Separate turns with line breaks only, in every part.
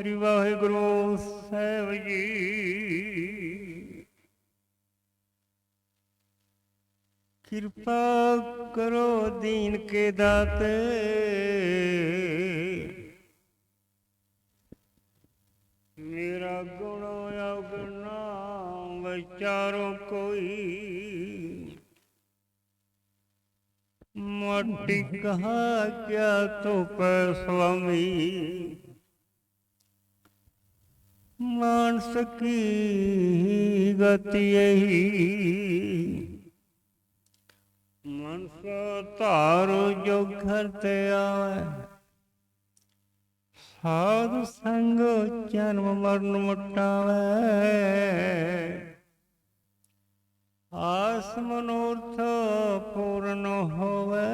ਸ੍ਰੀ ਵਾਹਿਗੁਰੂ ਸਾਹਿਬ ਜੀ ਕਿਰਪਾ ਕਰੋ ਦੀਨ ਕੇ ਦਾਤੇ ਮੇਰਾ ਗੁਣ ਅਵਗੁਣਾ ਵਿਚਾਰੋ ਕੋਈ ਮਾਟੀ ਕਹਾ ਕਿਆ ਤੋ ਪੈ ਸੁਆਮੀ ਮਾਨਸ ਕੀ ਗਤੀ ਇਹੀ। ਮਨਸ ਧਾਰੋ ਜੋ ਘਰ ਤੇ ਆਵੇ। ਸਾਧ ਸੰਗ ਜਨਮ ਮਰਨ ਮਟਾਵੇ। ਆਸ ਮਨੋਰਥ ਪੂਰਨ ਹੋਵੇ।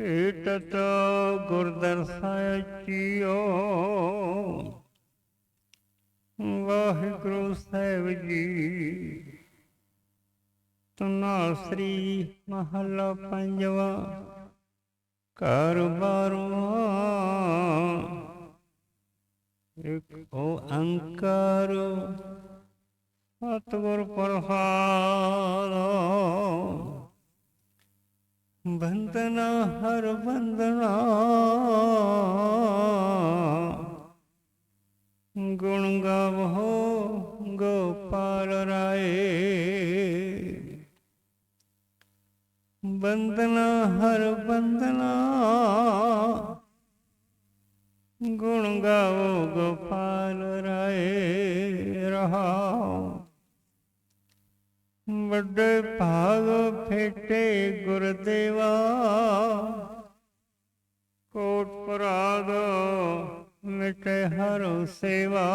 ਏਟਤ ਗੁਰਦਰਸਾਇ ਚੀਓ ਵਾਹਿਗੁਰੂ ਸਾਹਿਬ ਜੀ ਤਨਾ ਸ੍ਰੀ ਮਹੱਲਾ ਪੰਜਵਾ, ਘਰ ਬਾਰਵਾ ਇਕ ਓੰਕਾਰ ਸਤਿਗੁਰ ਪ੍ਰਸਾਦ। ਬੰਦਨਾ ਹਰ ਬੰਦਨਾ ਗੁਣ ਗਾਵੋ, ਗੋਪਾਲ ਰਾਏ। ਬੰਦਨਾ ਹਰ ਬੰਦਨਾ ਗੁਣ ਗਾਵੋ, ਗੋਪਾਲ ਰਾਏ, ਰਹਾਓ। ਵੱਡੇ ਭਾਗ ਫੇਟੇ ਗੁਰਦੇਵਾ। ਕੋਟ ਪਰਾਦ ਮਿਟੇ ਹਰੋ ਸੇਵਾ।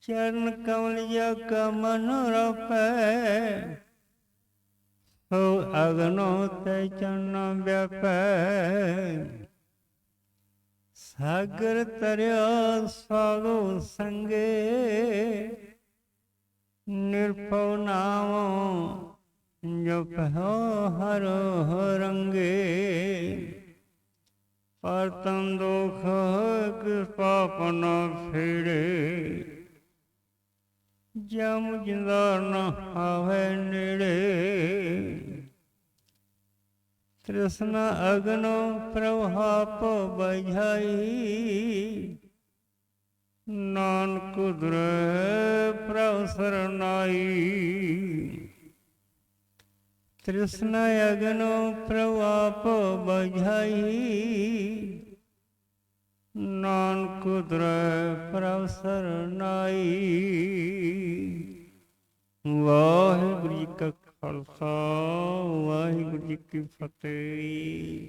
ਚਰਨ ਕਮਲਿਆ ਕਾ ਮਨ ਰਪੈ। ਹੋ ਅਗਨੋ ਤੇ ਚੰਨ ਵਿਆਪੈ। ਸਾਗਰ ਤਰਿਆ ਸਾਧੂ ਸੰਗੇ। ਨਿਰਭਉ ਨਾਮ ਜਪਿਓ ਹਰ ਰੰਗੇ। ਪਰਤਨ ਦੁਖ ਕਿਸ ਪਾਪ ਨ ਫੇੜੇ ਜਮ ਜਿੰਦਾ ਨ ਆਵੇ ਨੇੜੇ। ਤ੍ਰਿਸ਼ਨਾ ਅਗਨੋ ਪ੍ਰਭਾਪ ਬਝਾਈ। ਨਾਨਕ ਉਦਰੈ ਪ੍ਰਭ ਸਰਨਾਈ। ਤ੍ਰਿਸ਼ਨਾ ਅਗਨੋ ਪ੍ਰਵਾਪ ਬਝਾਈ। ਨਾਨਕ ਉਦਰੈ ਪ੍ਰਭ ਸਰਨਾਈ। ਵਾਹਿਗੁਰੂ ਜੀ ਕਾ ਖਾਲਸਾ, ਵਾਹਿਗੁਰੂ ਜੀ ਕੀ ਫਤਿਹ।